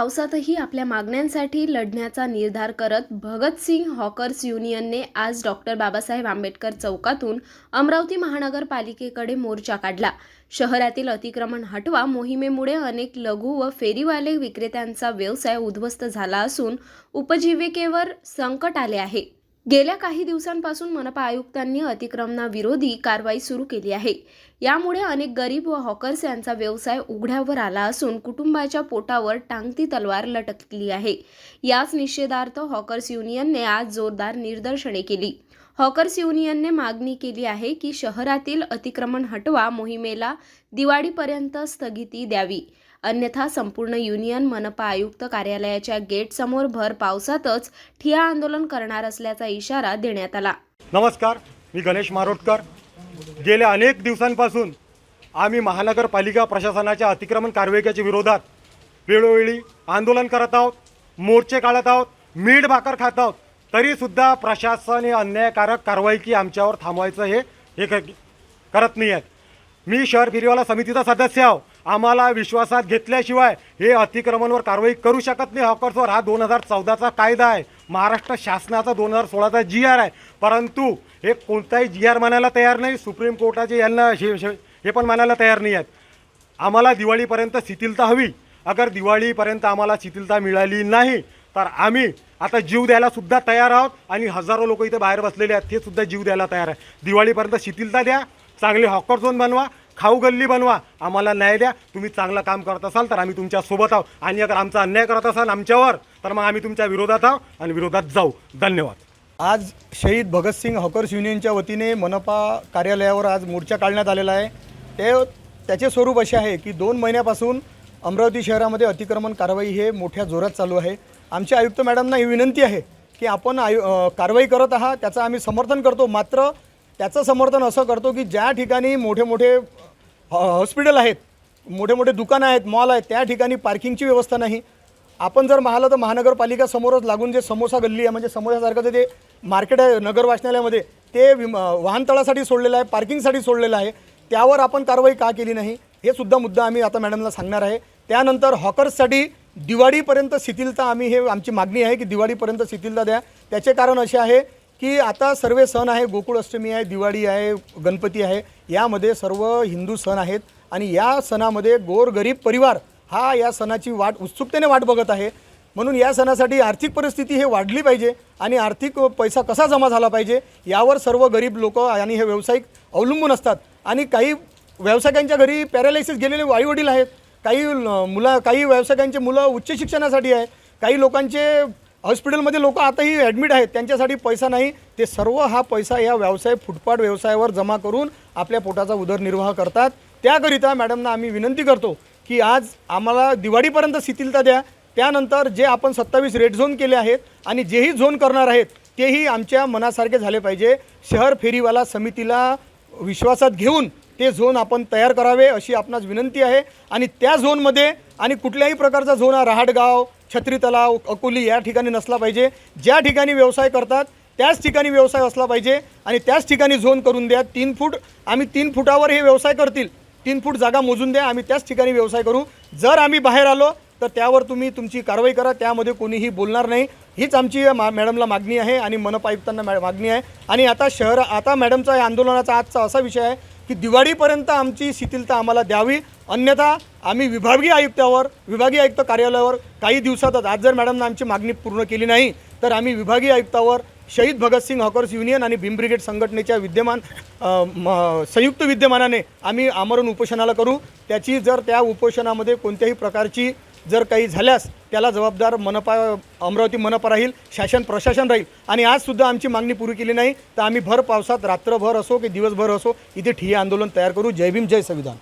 पावसातही आपल्या मागण्यांसाठी लढण्याचा निर्धार करत भगतसिंग हॉकर्स युनियनने आज डॉक्टर बाबासाहेब आंबेडकर चौकातून अमरावती महानगरपालिकेकडे मोर्चा काढला. शहरातील अतिक्रमण हटवा मोहिमेमुळे अनेक लघु व फेरीवाले विक्रेत्यांचा व्यवसाय उद्ध्वस्त झाला असून उपजीविकेवर संकट आले आहे. गेल्या काही दिवसांपासून मनपा आयुक्तांनी अतिक्रमणाविरोधी कारवाई सुरू केली आहे. यामुळे अनेक गरीब व हॉकर्स यांचा व्यवसाय उघड्यावर आला असून कुटुंबाच्या पोटावर टांगती तलवार लटकली आहे. याच निषेधार्थ हॉकर्स युनियनने आज जोरदार निदर्शने केली. हॉकर्स युनियनने मागणी केली आहे की शहरातील अतिक्रमण हटवा मोहिमेला दिवाळीपर्यंत स्थगिती द्यावी. अन्यथा संपूर्ण युनियन मनपा आयुक्त कार्यालयाच्या गेटसमोर भर पावसातच ठिया आंदोलन करणार असल्याचा इशारा देण्यात आला. नमस्कार मी गणेश मारोटकर. गेल्या अनेक दिवसांपासून आम्ही महानगरपालिका प्रशासनाच्या अतिक्रमण कारवाईच्या विरोधात वेळोवेळी आंदोलन करत आहोत मोर्चे काढत आहोत मीठ भाकर खात आहोत. तरीसुद्धा प्रशासन हे अन्यायकारक कारवाई की आमच्यावर थांबवायचं हे हे करत नाही आहेत. मी शहर फेरीवाला समितीचा सदस्य आहो. आम्हाला विश्वासात घेतल्याशिवाय हे अतिक्रमणवर कारवाई करू शकत नाही. हॉकर्सवर हा दोन हजार चौदाचा कायदा आहे. महाराष्ट्र शासनाचा दोन हजार सोळाचा जी आर आहे. परंतु हे कोणताही जी आर मानायला तयार नाही. सुप्रीम कोर्टाचे यांना हे पण मानायला तयार नाही आहेत. आम्हाला दिवाळीपर्यंत शिथिलता हवी. अगर दिवाळीपर्यंत आम्हाला शिथिलता मिळाली नाही तर आम्ही आता जीव द्यायला सुद्धा तयार आहोत. आणि हजारो लोक इथे बाहेर बसलेले आहेत. ते सुद्धा जीव द्यायला तयार आहे दिवाळीपर्यंत शिथिलता द्या. चांगले हॉकर झोन बनवा खाऊ गल्ली बनवा. आम्हाला न्याय द्या. तुम्ही चांगलं काम करत असाल तर आम्ही तुमच्यासोबत आहोत. आणि अगर आमचा अन्याय करत असाल आमच्यावर तर मग आम्ही तुमच्या विरोधात आहोत आणि विरोधात जाऊ. धन्यवाद. आज शहीद भगतसिंग हॉकर्स युनियनच्या वतीने मनपा कार्यालयावर आज मोर्चा काढण्यात आलेला आहे. ते त्याचे स्वरूप असे आहे की दोन महिन्यापासून अमरावती शहरामध्ये अतिक्रमण कारवाई हे मोठ्या जोरात चालू आहे. आमच्या आयुक्त मॅडमना ही विनंती आहे की आपण आयु कारवाई करत आहात त्याचं आम्ही समर्थन करतो. मात्र त्याचं समर्थन असं करतो की ज्या ठिकाणी मोठे मोठे हॉ- हॉस्पिटल आहेत मोठे मोठे दुकानं आहेत मॉल आहेत त्या ठिकाणी पार्किंगची व्यवस्था नाही. आपण जर पाहिलं तर महानगरपालिका समोरच लागून जे समोसा गल्ली आहे म्हणजे समोसासारखं जे ते मार्केट आहे नगर वाचनालयामध्ये ते विम वाहनतळासाठी सोडलेलं आहे पार्किंगसाठी सोडलेलं आहे. त्यावर आपण कारवाई का केली नाही? हे सुद्धा मुद्दा आम्ही आता मॅडमला सांगणार आहे. त्यानंतर हॉकर्ससाठी दिवाळीपर्यंत शिथिलता आम्ही हे आमची मागणी आहे की दिवाळीपर्यंत शिथिलता द्या. त्याचे कारण असे आहे की आता सर्व सण आहे गोकुळ अष्टमी आहे दिवाळी आहे गणपती आहे यामध्ये सर्व हिंदू सण आहेत आणि या सणामध्ये गोरगरीब परिवार हा या सणाची वाट उत्सुकतेने वाट बघत आहे. म्हणून या सणासाठी आर्थिक परिस्थिती हे वाढली पाहिजे आणि आर्थिक पैसा कसा जमा झाला पाहिजे यावर सर्व गरीब लोक आणि हे व्यावसायिक अवलंबून असतात. आणि काही व्यावसायिकांच्या घरी पॅरालायसिस गेलेले आईवडील आहेत. काही मुला मुलं काही व्यावसायिकांचे मुलं उच्च शिक्षणासाठी आहे. काही लोकांचे हॉस्पिटलमध्ये लोक आताही ॲडमिट आहेत त्यांच्यासाठी पैसा नाही. ते सर्व हा पैसा या व्यवसाय फुटपाट व्यवसायावर जमा करून आपल्या पोटाचा उदरनिर्वाह करतात. त्याकरिता मॅडमना आम्ही विनंती करतो की आज आम्हाला दिवाळीपर्यंत शिथिलता द्या. त्यानंतर जे आपण सत्तावीस रेड झोन केले आहेत आणि जेही झोन करणार आहेत तेही आमच्या मनासारखे झाले पाहिजे. शहर फेरीवाला समितीला विश्वासात घेऊन ते झोन आपण तयार करावे अशी आपणास विनंती आहे. आणि त्या झोनमध्ये आणि कुठल्याही प्रकारचा झोन हा रहाडगाव छत्री तलाव अकोली या ठिकाणी नसला पाहिजे. ज्या ठिकाणी व्यवसाय करतात त्याच ठिकाणी व्यवसाय असला पाहिजे. आणि त्याच ठिकाणी झोन करून द्या. तीन फूट आम्ही तीन फुटावर हे व्यवसाय करतील. तीन फूट जागा मोजून द्या. आम्ही त्याच ठिकाणी व्यवसाय करू. जर आम्ही बाहेर आलो तर त्यावर तुम्ही तुमची कारवाई करा. त्यामध्ये कोणीही बोलणार नाही. हीच आमची मा मॅडमला मागणी आहे आणि मनपा आयुक्तांना मॅ मागणी आहे. आणि आता शहर आता मॅडमचा या आंदोलनाचा आजचा असा विषय आहे की दिवाळीपर्यंत आमची शिथिलता आम्हाला द्यावी. अन्यथा आम्ही विभागीय आयुक्तावर विभागीय आयुक्त कार्यालयावर काही दिवसातच आज जर मॅडमनं आमची मागणी पूर्ण केली नाही तर आम्ही विभागीय आयुक्तावर शहीद भगतसिंग हॉकर्स युनियन आणि भीम ब्रिगेड संघटनेच्या विद्यमान म- संयुक्त विद्यमानाने आम्ही आमरण उपोषणाला करू. त्याची जर त्या उपोषणामध्ये कोणत्याही प्रकारची जर काही झाल्यास त्याला जबाबदार मनपा अमरावती मनपा राहील शासन प्रशासन राहील. आणि आज सुद्धा आमची मागणी पुरी केली नाही. तर आम्ही भर पावसात रात्रभर असो की दिवसभर असो इथे ठिय्या आंदोलन तयार करू. जय भीम जय संविधान.